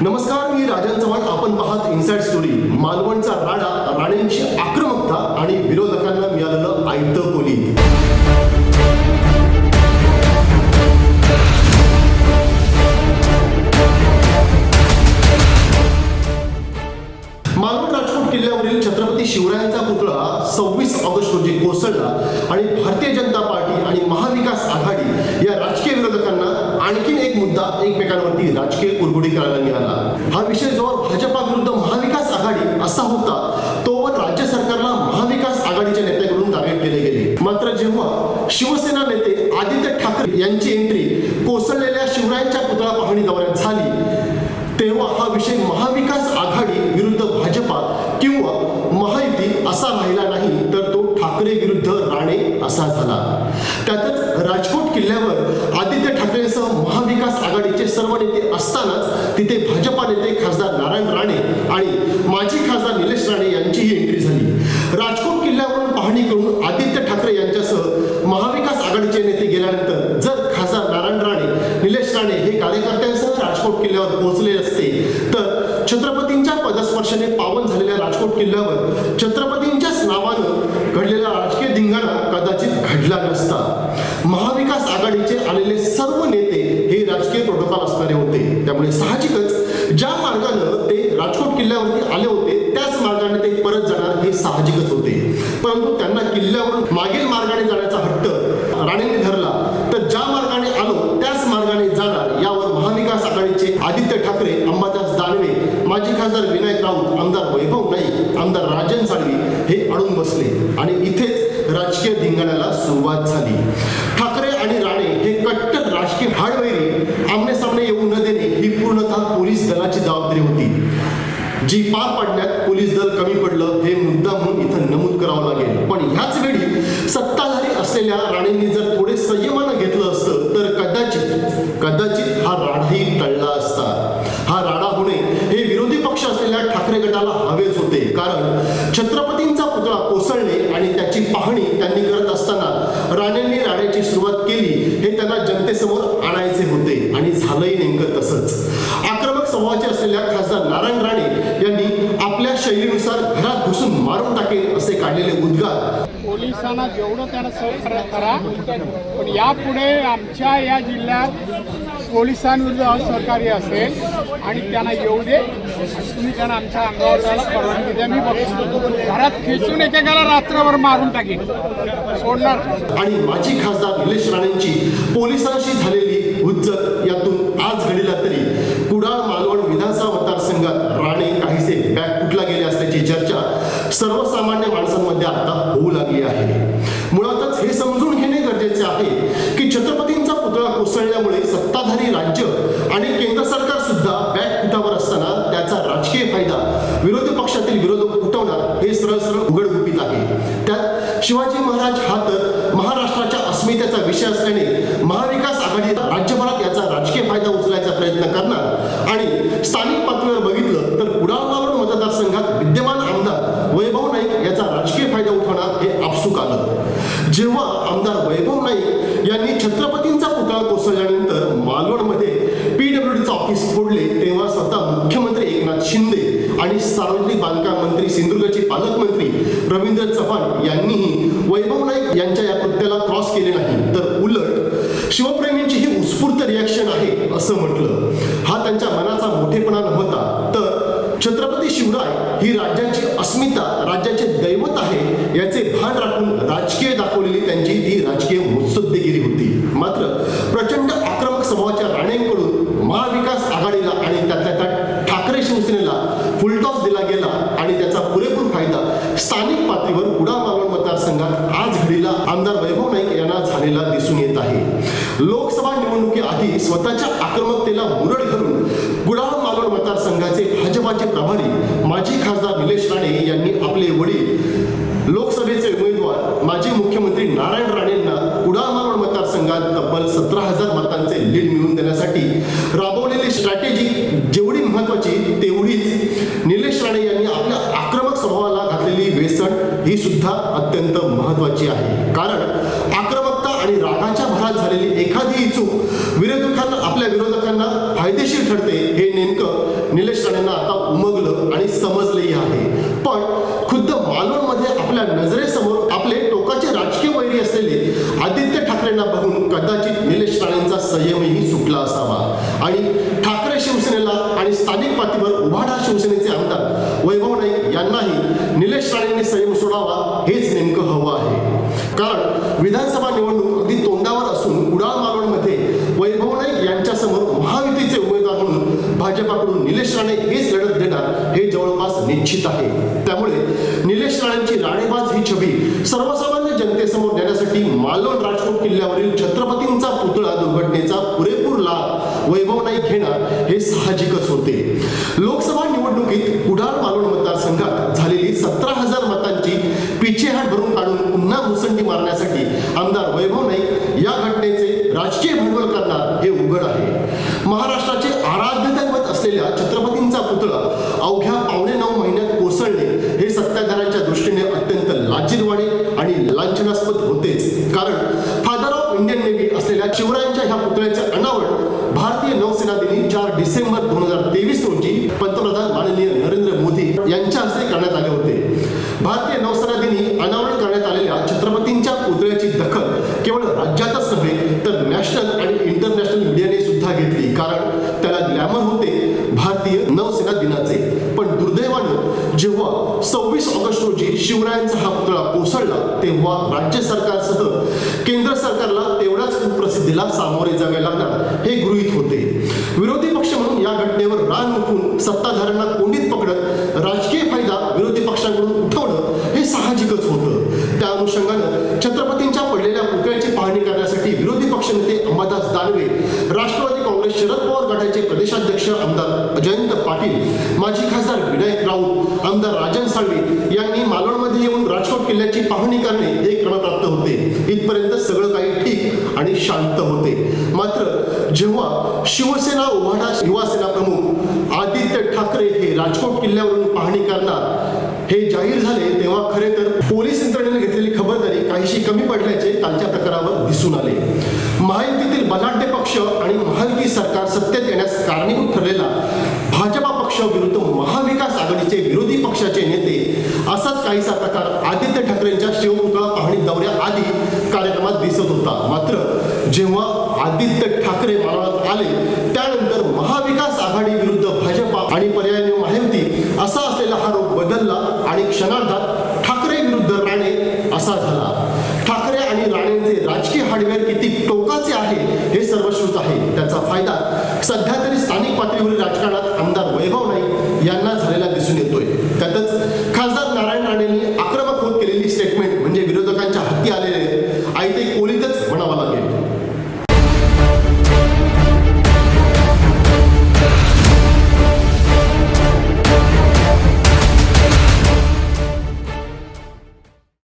नमस्कार मी राजन चव्हाण. आपण पाहत इनसाइड स्टोरी मालवणचा राडा राणेंची आक्रमकता आणि विरोधकांना मिळालेलं आयतं कोली मालवण राजकोट किल्ल्यावरील छत्रपती शिवरायांचा पुतळा सव्वीस ऑगस्ट रोजी कोसळला आणि भारतीय जनता पार्टी आणि महाविकास आघाडी या राजकीय विरोधकांना आणखीन एक मुद्दा एकमेकांवरती राजकीय कुरबुडी करायला मिळाला हा विषय जोवर भाजपा विरुद्ध महाविकास आघाडी असा होता तोवर राज्य सरकारला महाविकास आघाडीच्या नेत्याकडून टार्गेट केले गेले. मात्र जेव्हा शिवसेना नेते आदित्य ठाकरे यांची एंट्री कोसळलेल्या शिवरायांच्या पुतळा पाहणी दौऱ्यात झाली तेव्हा हा विषय महाविकास आघाडी विरुद्ध भाजपा किंवा महायुती असा राहिला नाही तर तो ठाकरे विरुद्ध राणे असा झाला त्यातच राजकोट किल्ल्यावर आदित्य ठाकरेंसह महाविकास आघाडीचे सर्व नेते असतानाच तिथे भाजपा नेते खासदार नारायण राणे आणि माजी खासदार निलेश राणे यांचीही एंट्री झाली. राजकोट किल्ल्यावरून पाहणी करून आदित्य ठाकरे यांच्यासह महाविकास आघाडीचे नेते गेल्यानंतर जर खासदार नारायण राणे निलेश राणे हे कार्यकर्त्यांसह राजकोट किल्ल्यावर पोहोचले असते तर छत्रपतींच्या पदस्पर्शाने पावन झालेल्या राजकोट किल्ल्यावर छत्रपतींच्याच नावानं घडलेला राजकीय धिंगाणा कदाचित घडला नसता. महाविकास आघाडीचे आलेले सर्व नेते हे राजकीय प्रोटोकॉल असणारे होते. त्यामुळे साहजिक ज्या मार्गानं ते राजकोट किल्ल्यावरती आले होते त्याच मार्गाने ते परत जाणार हे साहजिकच होते. परंतु त्यांना किल्ल्यावरून मागील मार्गाने जाण्याचा हट्ट राणेंनी धरला. तर ज्या मार्गाने आलो त्याच मार्गाने जाणार यावर महाविकास आघाडीचे आदित्य ठाकरे अंबादास दानवे माजी खासदार विनायक राऊत आमदार वैभव नाईक आमदार राजन साळवी हे अडून बसले. आणि इथेच राजकीय धिंगाण्याला सुरुवात झाली. ठाकरे आणि राणे हे कट्टर राजकीय हाडवैरी आमने सामने येऊ न देणे ही पूर्णतः पोलीस दलाची जबाबदारी होती. जी पार पाडण्यात पोलीस दल कमी पडलं हे मुद्दा म्हणून इथं नमूद करावं लागेल पण ह्याच वेळी सत्ताधारी असलेल्या राणींनी जर थोडे संयमानं घेतलं असतं तर कदाचित कदाचित हा राडाही टळला असता. हा राडा होणे हे विरोधी पक्ष असलेल्या ठाकरे गटाला हवेच होते. कारण छत्रपतींचा पुतळा कोसळणे आणि त्याची पाहणी त्यांनी करत असताना राणेंनी राण्याची सुरुवात केली हे त्यांना जनतेसमोर आणायचे होते आणि झालंही नेमकं तसंच आक्रमक स्वभावाचे असलेल्या खासदार नारायण राणे यांनी आपल्या शैलीनुसार घरात घुसून मारून टाकेल असे काढलेले उद्गार पोलिसांना जेवढं त्यांना सहकार्य करा पण यापुढे आमच्या या जिल्ह्यात पोलिसांविरुद्ध असहकार्य असेल आणि त्यांना येऊ दे तुम्ही त्यांना आमच्या अंगावर जायला परवानगी द्या. मी बघतो घरात खेचून एकेकाला रात्रभर मारून टाकेन. सोडणार. आणि माजी खासदार निलेश राणेंची पोलिसांशी झालेली हुज्जत यातून आज घडीला तरी कुडाळ मालवण विधानसभा मतदारसंघात राणे काहीसे बॅग कुठला गेले असल्याची चर्चा सर्वसामान्य माणसांमध्ये आता होऊ लागली आहे. मुळातच हे समजून घेणे गरजेचे आहे की छत्रपतींचा पुतळा कोसळल्यामुळे सत्ताधारी राज्य आणि केंद्र सरकार सुद्धा बॅग असताना त्याचा राजकीय फायदा विरोधी पक्षातील विरोधक उठवणार हे सरळ सरळ उघडगुपीत आहे. त्यात शिवाजी महाराज हा तर महाराष्ट्राच्या अस्मितेचा विषय असल्याने महाविकास आघाडी राज्यभरात याचा राजकीय फायदा उचलायचा प्रयत्न करणार आणि स्थानिक पातळीवर बघितलं तर कुडाळ मालवण मतदारसंघात विद्यमान आमदार वैभव नाईक याचा राजकीय फायदा उठवणार हे आपसूक आलं जेव्हा आमदार वैभव नाईक यांनी छत्रपतींचा पुतळा कोसळल्यानंतर मालवणमध्ये पीडब्ल्यूडीचं ऑफिस फोडले तेव्हा स्वतः मुख्यमंत्री एकनाथ शिंदे आणि सार्वजनिक बांधकाम मंत्री सिंधुदुर्गचे पालकमंत्री रवींद्र चव्हाण यांनीही वैभव नाईक यांच्या या कृत्याला क्रॉस केले नाही तर उलट शिवप्रेमींची ही उत्स्फूर्त रिॲक्शन आहे असं म्हटलं. हा त्यांच्या मनाचा मोठेपणा नव्हता. तर छत्रपती शिवराय ही राज्याची अस्मिता राज्याचे दैवत आहे याचे भान राखून राजकीय दाखवलेली त्यांची ती राजकीय मुत्सद्देगिरी होती. मात्र प्रचंड आक्रमक स्वभावाच्या राणेंकडून महाविकास आघाडीला आणि त्यातल्या त्या ठाकरे शिवसेनेला फुलटॉस दिला गेला आणि त्याचा पुरेपूर फायदा स्थानिक पातळीवर कुडा मालवण मतदारसंघात आज घडीला आमदार वैभव नाईक यांना झालेला दिसून येत आहे निवडणुकीआधी स्वतःच्या आक्रमकतेला मुरड घालून कुडाळ मालोड मतदारसंघाचे भाजपाचे प्रभारी माजी खासदार निलेश राणे यांनी आपले वडील लोकसभेचे उमेदवार माजी मुख्यमंत्री नारायण राणेंना कुडाळ मालोड मतदारसंघात तब्बल सतरा हजार मतांचे लीड मिळवून देण्यासाठी राबवलेली स्ट्रॅटेजी जेवढी महत्वाची तेवढीच. निलेश राणे यांनी आपल्या आक्रमक स्वभावाला घातलेली वेसण ही सुद्धा अत्यंत महत्वाची आहे. कारण आक्रमकता आणि रागाच्या भरात झालेली एखादी चूक विरोधकांना आपल्या विरोधकांना फायदा फायदेशीर ठरते हे नेमकं निलेश राणेंना आता उमगलं आणि समजलंही आहे. पण खुद्द मालवणमध्ये आपल्या नजरेसमोर आपले टोकाचे राजकीय वैरी असलेले आदित्य ठाकरेंना बघून कदाचित निलेश राणेंचा संयमही सुटला असावा. आणि ठाकरे शिवसेनेला आणि स्थानिक पातळीवर उभाडा शिवसेनेचे आमदार वैभव नाईक यांनाही निलेश राणेंनी संयम सोडावा हेच नेमकं हवं आहे. कारण विधानसभा निवडणूक अगदी तोंडावर असून कुडाळ मालवणमध्ये वैभव नाईक यांच्यासमोर महायुतीचे उमेदवार म्हणून भाजपाकडून निलेश राणे हेच लढत देणार हे जवळपास निश्चित आहे. त्यामुळे निलेश राणेंची राणेबाज ही छबी सर्वसामान्य जनतेसमोर नेण्यासाठी मालवण राजकोट किल्ल्यावरील छत्रपतींचा पुतळा दुर्घटनेचा पुरेपूर लाभ वैभव नाईक घेणार हे साहजिकच होते लोकसभा निवडणुकीत कुडाळ मालवण मतदारसंघात झालेली सतरा हजार मतांची पिछेहाट भरून काढून पुन्हा मुसंडी मारण्यासाठी आमदार वैभव नाईक या घटनेचे राजकीय भांडवल करणार हे उघड आहे महाराष्ट्राचे आराध्य दैवत असलेल्या छत्रपतींचा पुतळा अवघ्या पावणे नऊ महिन्यात कोसळणे हे सत्ताधाऱ्यांच्या दृष्टीने अत्यंत लाजीरवाणे आणि लांछनास्पद होतेच. कारण फादर ऑफ इंडियन नेव्ही असलेल्या शिवरायांच्या ह्या पुतळ्याचे अनावरण भारतीय नौसेना दिनी चार डिसेंबर दोन हजार तेवीस रोजी पंतप्रधान माननीय नरेंद्र मोदी यांच्या हस्ते करण्यात आले होते. भारतीय नौसेना दिनी अनावरण करण्यात आलेल्या छत्रपतींच्या पुतळ्याची दखल केवळ राज्यातच नव्हे तर नॅशनल आणि इंटरनॅशनल मीडियाने सुद्धा घेतली. कारण त्याला ग्लॅमर होते भारतीय नौसेना दिनाचे पण दुर्दैवानं जेव्हा सव्वीस ऑगस्ट रोजी शिवरायांचा हा पुतळा कोसळला तेव्हा राज्य सरकारसह केंद्र सरकारला तेवढ्याच कुप्रसिद्धीला सामोरे जावे लागणार हे गृहीत होते. विरोधी पक्ष म्हणून या घटनेवर रान उठून सत्ताधाऱ्यांना कोंडीत पकडत राजकीय फायदा विरोधी पक्षांकडून उठवणं हे साहजिकच होतं त्या अनुषंगानं छत्रपतींच्या पडलेल्या पुतळ्याची पाहणी करण्यासाठी विरोधी पक्षनेते अंबादास दानवे राष्ट्रवादी काँग्रेस शरद पवार गटाचे प्रदेशाध्यक्ष आमदार जयंत पाटील माजी खासदार विनायक राऊत आमदार राजन साळवी यांनी मालवणमध्ये येऊन राजकोट किल्ल्याची पाहणी करणे हे क्रमप्राप्त होते. इथपर्यंत सगळं काही ठीक आणि शांत होते. मात्र जेव्हा शिवसेना उभाडा युवासेना प्रमुख आदित्य ठाकरे हे राजकोट किल्ल्यावरून पाहणी करणार हे जाहीर झाले तेव्हा खरे तर पोलीस यंत्रणेने घेतलेली खबरदारी काहीशी कमी पडल्याचे कालच्या प्रकारावर दिसून आले. महायुतीतील बलाढ्य पक्ष आणि महायुती सरकार सत्तेत येण्यास कारणीभूत ठरलेला भाजप पक्ष विरुद्ध महाविकास आघाडीचे विरोधी पक्षाचे नेते असाच काहीसा प्रकार आदित्य ठाकरेंच्या शिवपुतळा पाहणी दौऱ्याआधी कार्यक्रमात दिसत होता. मात्र जेव्हा आदित्य ठाकरे मानवात आले त्यानंतर महाविकास आघाडी विरुद्ध भाजपा आणि पर्याय महायुती असा असलेला हा रोग बदलला आणि क्षणार्धात ठाकरे विरुद्ध राणे असा झाला. ठाकरे आणि राणेंचे राजकीय हार्डवेअर किती टोकाचे आहे हे सर्वश्रुत आहे. त्याचा फायदा सध्या तरी स्थानिक पातळीवरील राजकारणात